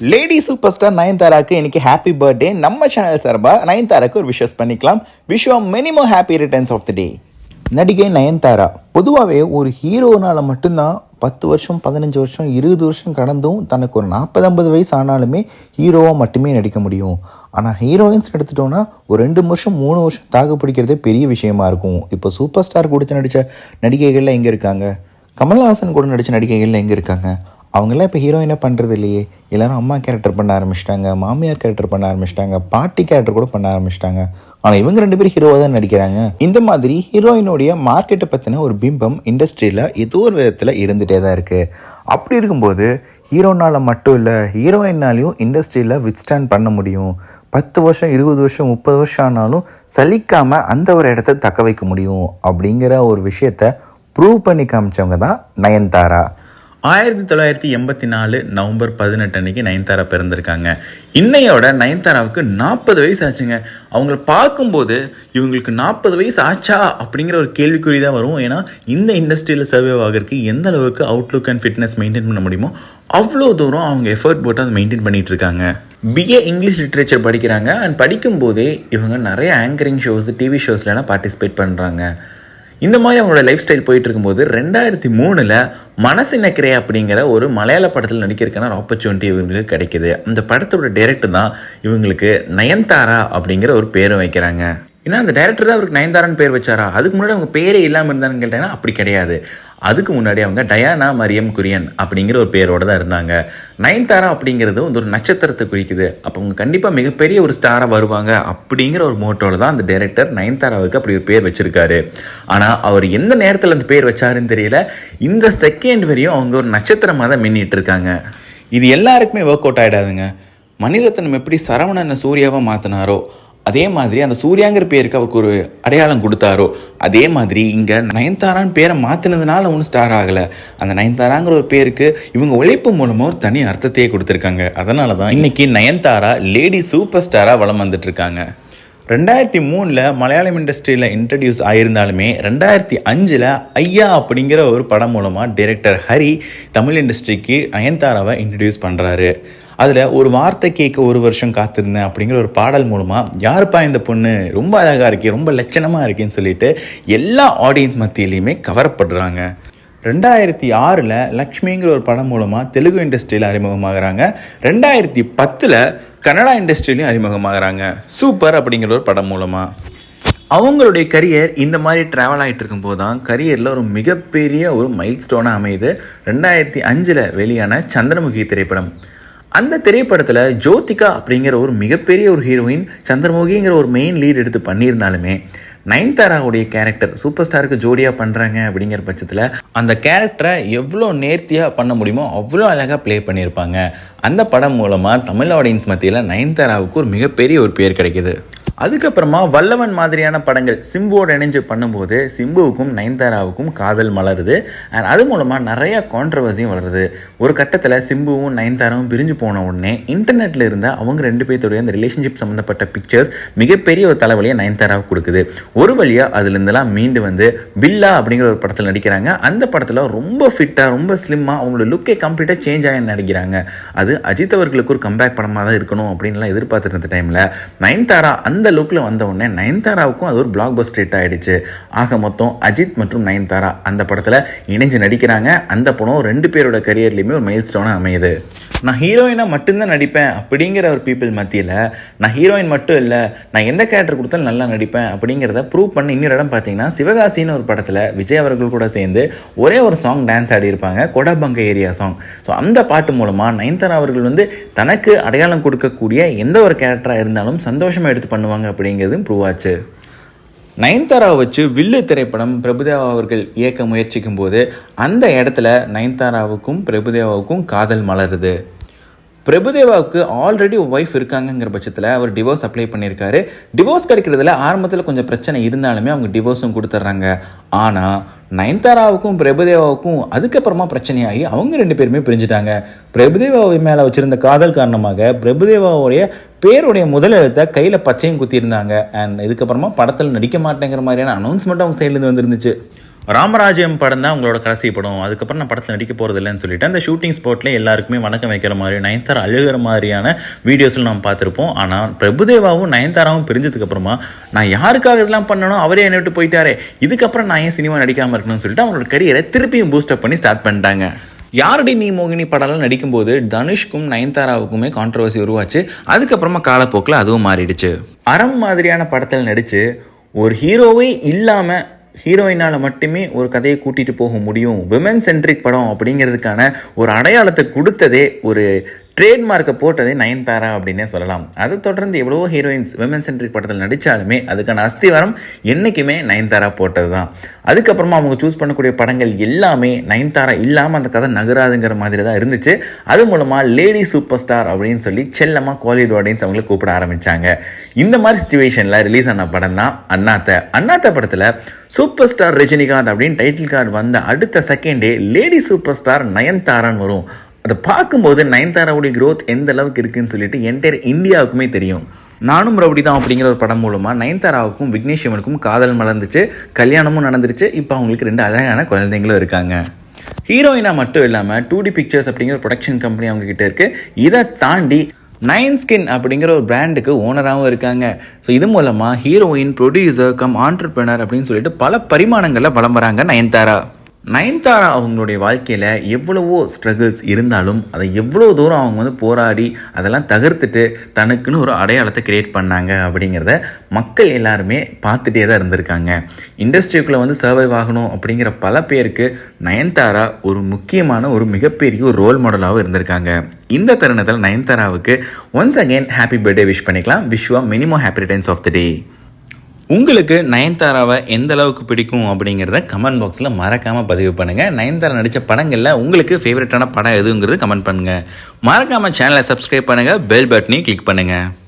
Lady super star நயன்தாராக்கு இன்னைக்கு happy birthday நம்ம channel சார்பாக நயன்தாராக்கு ஒரு விஷஸ் பண்ணிக்கலாம். விஷயம் minimum happy returns of the day நடிகை நயன்தாரா பொதுவாகவே ஒரு ஹீரோனால் மட்டும்தான் பத்து வருஷம் பதினஞ்சு வருஷம் இருபது வருஷம் கடந்தும் தனக்கு ஒரு நாற்பது ஐம்பது வயசு ஆனாலுமே ஹீரோவாக மட்டுமே நடிக்க முடியும். ஆனால் ஹீரோயின்ஸ் எடுத்துட்டோன்னா ஒரு ரெண்டு வருஷம் மூணு வருஷம் தாக்கு பிடிக்கிறதே பெரிய விஷயமா இருக்கும். இப்போ சூப்பர் ஸ்டார் கொடுத்து நடித்த நடிகைகள்லாம் எங்கே இருக்காங்க? கமல்ஹாசன் கூட நடித்த நடிகைகள்லாம் எங்கே இருக்காங்க? அவங்கெல்லாம் இப்போ ஹீரோயினாக பண்ணுறது இல்லையே. எல்லாரும் அம்மா கேரக்டர் பண்ண ஆரம்பிச்சிட்டாங்க மாமியார் கேரக்டர் பண்ண ஆரம்பிச்சிட்டாங்க பாட்டி கேரக்டர் கூட பண்ண ஆரம்பிச்சிட்டாங்க. ஆனால் இவங்க ரெண்டு பேரும் ஹீரோவாக தான் நடிக்கிறாங்க. இந்த மாதிரி ஹீரோயினுடைய மார்க்கெட்டை பற்றின ஒரு பிம்பம் இண்டஸ்ட்ரியில் ஏதோ ஒரு விதத்தில் இருந்துகிட்டே தான் இருக்குது அப்படி இருக்கும்போது ஹீரோனால் மட்டும் இல்லை ஹீரோயின்னாலையும் இண்டஸ்ட்ரியில் வித்ஸ்டாண்ட் பண்ண முடியும். பத்து வருஷம் இருபது வருஷம் முப்பது வருஷம் ஆனாலும் சலிக்காமல் அந்த ஒரு இடத்த தக்க வைக்க முடியும். அப்படிங்கிற ஒரு விஷயத்த ப்ரூவ் பண்ணி காமிச்சவங்க தான் நயன்தாரா. ஆயிரத்தி தொள்ளாயிரத்தி எண்பத்தி நாலு நவம்பர் பதினெட்டு அன்னைக்கு நயன்தாரா பிறந்திருக்காங்க. இன்னையோட நயன்தாராவுக்கு நாற்பது வயசு ஆச்சுங்க. அவங்கள பார்க்கும்போது இவங்களுக்கு நாற்பது வயசு ஆச்சா? அப்படிங்கிற ஒரு கேள்விக்குறி தான் வரும். ஏன்னா இந்த இண்டஸ்ட்ரியில் சர்வே ஆகிறதுக்கு எந்த அளவுக்கு அவுட்லுக் அண்ட் ஃபிட்னஸ் மெயின்டைன் பண்ண முடியுமோ அவ்வளோ தூரம் அவங்க எஃபர்ட் போட்டு அதை மெயின்டைன் பண்ணிட்டு இருக்காங்க. பிஏ இங்கிலீஷ் லிட்ரேச்சர் படிக்கிறாங்க. அண்ட் படிக்கும்போதே இவங்க நிறைய ஆங்கரிங் ஷோஸ் டிவி ஷோஸ்லாம் பார்ட்டிசிபேட் பண்ணுறாங்க இந்த மாதிரி அவங்களோட லைஃப் ஸ்டைல் போயிட்டு இருக்கும்போது ரெண்டாயிரத்தி மூணில் மனசு நக்கிரே அப்படிங்கிற ஒரு மலையாள படத்தில் நடிக்கிறதுக்கான ஒரு ஆப்பர்ச்சுனிட்டி இவங்களுக்கு கிடைக்குது. அந்த படத்தோட டைரக்டர் தான் இவங்களுக்கு நயன்தாரா அப்படிங்கிற ஒரு பேரும் வைக்கிறாங்க. ஏன்னா அந்த டைரக்டர் தான் அவருக்கு நயன்தாரான்னு பேர் வச்சாரா? அதுக்கு முன்னாடி அவங்க பேரே இல்லாமல் இருந்தான்னு கேட்டாங்கன்னா அப்படி கிடையாது. அதுக்கு முன்னாடி அவங்க டயானா மரியம் குரியன் அப்படிங்கிற ஒரு பேரோட தான் இருந்தாங்க. நயன்தாரா அப்படிங்கிறது வந்து ஒரு நட்சத்திரத்தை குறிக்குது. அப்போ அவங்க கண்டிப்பாக மிகப்பெரிய ஒரு ஸ்டாராக வருவாங்க அப்படிங்கிற ஒரு மோட்டோவில் தான் அந்த டைரக்டர் நயன்தாராவுக்கு அப்படி ஒரு பேர் வச்சிருக்காரு. ஆனால் அவர் எந்த நேரத்தில் அந்த பேர் வச்சாருன்னு தெரியல. இந்த செகண்ட் வரையும் அவங்க ஒரு நட்சத்திரமாக தான் மின்னிட்டு இருக்காங்க. இது எல்லாருக்குமே ஒர்க் அவுட் ஆகிடாதுங்க மணிரத்னம் எப்படி சரவணனை சூர்யாவாக மாற்றினாரோ அதே மாதிரி அந்த சூர்யாங்கிற பேருக்கு அவருக்கு ஒரு அடையாளம் கொடுத்தாரோ அதே மாதிரி இங்கே நயன்தாரான்னு பேரை மாற்றினதுனால ஒன்றும் ஸ்டார் ஆகலை. அந்த நயன்தாராங்கிற ஒரு பேருக்கு இவங்க உழைப்பு மூலமாக ஒரு தனி அர்த்தத்தையே கொடுத்துருக்காங்க. அதனால தான் இன்னைக்கு நயன்தாரா லேடி சூப்பர் ஸ்டாராக வளம் வந்துட்டுருக்காங்க. ரெண்டாயிரத்தி மூணில் மலையாளம் இண்டஸ்ட்ரியில் இன்ட்ரடியூஸ் ஆகியிருந்தாலுமே ரெண்டாயிரத்தி அஞ்சில் ஐயா அப்படிங்கிற ஒரு படம் மூலமாக டைரக்டர் ஹரி தமிழ் இண்டஸ்ட்ரிக்கு நயன்தாராவை இன்ட்ரடியூஸ் பண்ணுறாரு அதில் ஒரு வார்த்தை கேட்க ஒரு வருஷம் காத்திருந்தேன் அப்படிங்கிற ஒரு பாடல் மூலமாக யாருப்பா இந்த பொண்ணு? ரொம்ப அழகாக இருக்கே ரொம்ப லட்சணமாக இருக்கேன்னு சொல்லிட்டு எல்லா ஆடியன்ஸ் மத்தியிலையுமே கவரப்படுறாங்க. ரெண்டாயிரத்தி ஆறில் லக்ஷ்மிங்கிற ஒரு படம் மூலமாக தெலுங்கு இண்டஸ்ட்ரியில் அறிமுகமாகறாங்க. ரெண்டாயிரத்தி பத்தில் கன்னடா இண்டஸ்ட்ரியிலையும் அறிமுகமாகறாங்க. சூப்பர் அப்படிங்கிற ஒரு படம் மூலமாக அவங்களுடைய கரியர் இந்த மாதிரி ட்ராவல் ஆகிட்டு இருக்கும்போது தான் கரியரில் ஒரு மிகப்பெரிய ஒரு மைல் ஸ்டோனாக அமையுது. ரெண்டாயிரத்தி அஞ்சில் வெளியான சந்திரமுகி திரைப்படம். அந்த திரைப்படத்தில் ஜோதிகா அப்படிங்கிற ஒரு மிகப்பெரிய ஒரு ஹீரோயின் சந்திரமுகிங்கிற ஒரு மெயின் லீட் எடுத்து பண்ணியிருந்தாலுமே நயன்தாராவுடைய கேரக்டர் சூப்பர் ஸ்டாருக்கு ஜோடியாக பண்ணுறாங்க அப்படிங்கிற பட்சத்தில் அந்த கேரக்டரை எவ்வளோ நேர்த்தியாக பண்ண முடியுமோ அவ்வளோ அழகாக ப்ளே பண்ணியிருப்பாங்க. அந்த படம் மூலமாக தமிழ் ஆடியன்ஸ் மத்தியில் நயன்தாராவுக்கு ஒரு மிகப்பெரிய ஒரு பேர் கிடைக்குது. அதுக்கப்புறமா வல்லவன் மாதிரியான படங்கள் சிம்புவோட இணைஞ்சு பண்ணும்போது சிம்புவுக்கும் நயன்தாராவுக்கும் காதல் மலருது. அண்ட் அது மூலமாக நிறையா கான்ட்ரவர்சியும் வளருது. ஒரு கட்டத்தில் சிம்புவும் நயன்தாராவும் பிரிஞ்சு போன உடனே இன்டர்நெட்டில் இருந்த அவங்க ரெண்டு பேர்த்துடைய அந்த ரிலேஷன்ஷிப் சம்மந்தப்பட்ட பிக்சர்ஸ் மிகப்பெரிய ஒரு தலைவலியை நயன்தாராவுக்கு கொடுக்குது. ஒரு வழியாக அதுலேருந்துலாம் மீண்டு வந்து பில்லா அப்படிங்கிற ஒரு படத்தில் நடிக்கிறாங்க. அந்த படத்தில் ரொம்ப ஃபிட்டாக ரொம்ப ஸ்லிம்மாக அவங்களோட லுக்கே கம்ப்ளீட்டாக சேஞ்ச் ஆகி நடிக்கிறாங்க. அது அஜித் அவர்களுக்கு ஒரு கம்பேக் படமாக தான் இருக்கணும் அப்படின்லாம் எதிர்பார்த்துட்டு இருந்த டைமில் நயன்தாரா அந்த லுக்கில் வந்த உடனே நயன்தாராவுக்கும் அது ஒரு பிளாக் பஸ்ட் ஹிட் ஆகிடுச்சு ஆக மொத்தம் அஜித் மற்றும் நயன்தாரா அந்த படத்தில் இணைஞ்சு நடிக்கிறாங்க. அந்த படம் ரெண்டு பேரோட கரியர்லேயுமே ஒரு மைல் ஸ்டோனாக அமையுது. நான் ஹீரோயினாக மட்டும்தான் நடிப்பேன் அப்படிங்கிற ஒரு பீப்புள் மத்தியில் நான் ஹீரோயின் மட்டும் இல்லை நான் எந்த கேரக்டர் கொடுத்தாலும் நல்லா நடிப்பேன் அப்படிங்கிறத ப்ரூவ் பண்ண இன்னொரு இடம் பார்த்தீங்கன்னா சிவகாசின்னு ஒரு படத்தில் விஜய் அவர்கள் கூட சேர்ந்து ஒரே ஒரு சாங் டான்ஸ் ஆடியிருப்பாங்க கொடபங்க ஏரியா சாங் ஸோ அந்த பாட்டு மூலமாக நயன்தாரா அவர்கள் வந்து தனக்கு அடையாளம் கொடுக்கக்கூடிய எந்த ஒரு கேரக்டராக இருந்தாலும் சந்தோஷமாக எடுத்து பண்ணுவாங்க அப்படிங்கிறதும் ப்ரூவ் ஆச்சு. நயன்தாராவை வச்சு வில்லு திரைப்படம் பிரபுதேவா அவர்கள் இயக்க முயற்சிக்கும் போது அந்த இடத்துல நயன்தாராவுக்கும் பிரபுதேவாவுக்கும் காதல் மலருது. பிரபுதேவாவுக்கு ஆல்ரெடி ஒய்ஃப் இருக்காங்கங்கிற பட்சத்தில் அவர் டிவோர்ஸ் அப்ளை பண்ணியிருக்காரு. டிவோர்ஸ் கிடைக்கிறதுல ஆரம்பத்தில் கொஞ்சம் பிரச்சனை இருந்தாலுமே அவங்க டிவோர்ஸும் கொடுத்துட்றாங்க. ஆனால் நயன்தாராவுக்கும் பிரபுதேவாவுக்கும் அதுக்கப்புறமா பிரச்சனையாகி அவங்க ரெண்டு பேருமே பிரிஞ்சுட்டாங்க. பிரபுதேவா மேலே வச்சிருந்த காதல் காரணமாக பிரபுதேவாவுடைய பேருடைய முதல் எழுத்தை கையில் பச்சையும் குத்தியிருந்தாங்க. அண்ட் இதுக்கப்புறமா படத்தில் நடிக்க மாட்டேங்கிற மாதிரியான அனௌன்ஸ்மெண்ட் அவங்க சைட்லேருந்து வந்துருந்துச்சு. ராமராஜ்யம் படம் தான் உங்களோட கடைசி படம். அதுக்கப்புறம் நான் படத்தில் நடிக்க போகிறது இல்லைன்னு சொல்லிட்டு அந்த ஷூட்டிங் ஸ்பாட்லேயே எல்லாருக்குமே வணக்கம் வைக்கிற மாதிரி நயன்தாரா அழுகிற மாதிரியான வீடியோஸில் நம்ம பார்த்துருப்போம். ஆனால் பிரபுதேவாவும் நயன்தாராவும் பிரிஞ்சதுக்கு அப்புறமா நான் யாருக்காக இதெல்லாம் பண்ணணும் அவரே என்னை விட்டு போயிட்டாரே. இதுக்கப்புறம் நான் ஏன் சினிமா நடிக்காமல் இருக்கணும்னு சொல்லிட்டு அவங்களோட கரியரை திருப்பியும் பூஸ்டப் பண்ணி ஸ்டார்ட் பண்ணிட்டாங்க. யாரடி நீ மோகினி படம்லாம் நடிக்கும்போது தனுஷ்க்கும் நயன்தாராவுக்குமே கான்ட்ரவர்சி உருவாச்சு. அதுக்கப்புறமா காலப்போக்கில் அதுவும் மாறிடுச்சு. அறம் மாதிரியான படத்தில் நடித்து ஒரு ஹீரோவே இல்லாமல் ஹீரோயினால் மட்டுமே ஒரு கதையை கூட்டிகிட்டு போக முடியும். விமன் சென்ட்ரிக் படம் அப்படிங்கிறதுக்கான ஒரு அடையாளத்தை கொடுத்ததே ஒரு ட்ரேட்மார்க்கை போட்டதே நயன்தாரா அப்படின்னே சொல்லலாம். அதை தொடர்ந்து எவ்வளவோ ஹீரோயின்ஸ் விமன் சென்ட்ரிக் படத்தில் நடித்தாலுமே அதுக்கான அஸ்திவாரம் என்றைக்குமே நயன்தாரா போட்டது தான் அதுக்கப்புறமா அவங்க சூஸ் பண்ணக்கூடிய படங்கள் எல்லாமே நயன்தாரா இல்லாமல் அந்த கதை நகராதுங்கிற மாதிரி தான் இருந்துச்சு. அது மூலமாக லேடி சூப்பர் ஸ்டார் அப்படின்னு சொல்லி செல்லமாக கோலிவுட் ஆடியன்ஸ் அவங்கள கூப்பிட ஆரம்பித்தாங்க இந்த மாதிரி சுச்சுவேஷனில் ரிலீஸ் ஆன படம் தான் அண்ணாத்த. அண்ணாத்த படத்தில் சூப்பர் ஸ்டார் ரஜினிகாந்த் அப்படின்னு டைட்டில் கார்டு வந்த அடுத்த செகண்டே லேடி சூப்பர் ஸ்டார் நயன்தாரான்னு வரும். அதை பார்க்கும்போது நயன்தாராவுடைய க்ரோத் எந்த அளவுக்கு இருக்குன்னு சொல்லிட்டு என்டையர் இந்தியாவுக்குமே தெரியும். நானும் ரவுடி தான் அப்படிங்கிற ஒரு படம் மூலமாக நயன்தாராவுக்கும் விக்னேஷ் சிவனுக்கும் காதல் மலர்ந்துச்சு கல்யாணமும் நடந்துருச்சு. இப்போ அவங்களுக்கு ரெண்டு அழகான குழந்தைங்களும் இருக்காங்க. ஹீரோயினாக மட்டும் இல்லாமல் டூ டி பிக்சர்ஸ் அப்படிங்கிற ப்ரொடக்ஷன் கம்பெனி அவங்க கிட்ட இருக்கு. இதை தாண்டி நயன் ஸ்கின் அப்படிங்கிற ஒரு பிராண்டுக்கு ஓனராகவும் இருக்காங்க. ஸோ இது மூலமாக ஹீரோயின் ப்ரொடியூசர் கம் ஆண்டர்பிரினர் அப்படின்னு சொல்லிட்டு பல பரிமாணங்களில் வலம் வராங்க நயன்தாரா. நயன்தாரா அவங்களுடைய வாழ்க்கையில் எவ்வளவோ ஸ்ட்ரகிள்ஸ் இருந்தாலும் அதை எவ்வளோ தூரம் அவங்க வந்து போராடி அதெல்லாம் தகர்த்துட்டு தனக்குன்னு ஒரு அடையாளத்தை கிரியேட் பண்ணாங்க அப்படிங்கிறத மக்கள் எல்லாருமே பார்த்துட்டே தான் இருந்திருக்காங்க. இண்டஸ்ட்ரிக்குள்ளே வந்து சர்வைவ் ஆகணும் அப்படிங்கிற பல பேருக்கு நயன்தாரா ஒரு முக்கியமான ஒரு மிகப்பெரிய ஒரு ரோல் மாடலாகவும் இருந்திருக்காங்க. இந்த தருணத்தில் நயன்தாராவுக்கு once again happy birthday wish பண்ணிக்கலாம். Wish you a many more happy returns of the day உங்களுக்கு நயன்தாராவை எந்த அளவுக்கு பிடிக்கும் அப்படிங்கிறத கமெண்ட் பாக்ஸில் மறக்காமல் பதிவு பண்ணுங்கள் நயன்தாரா நடித்த படங்களில் உங்களுக்கு ஃபேவரட்டான படம் எதுங்கிறது கமெண்ட் பண்ணுங்கள் மறக்காமல் சேனலை சப்ஸ்கிரைப் பண்ணுங்கள் பெல் பட்டனையும் கிளிக் பண்ணுங்கள்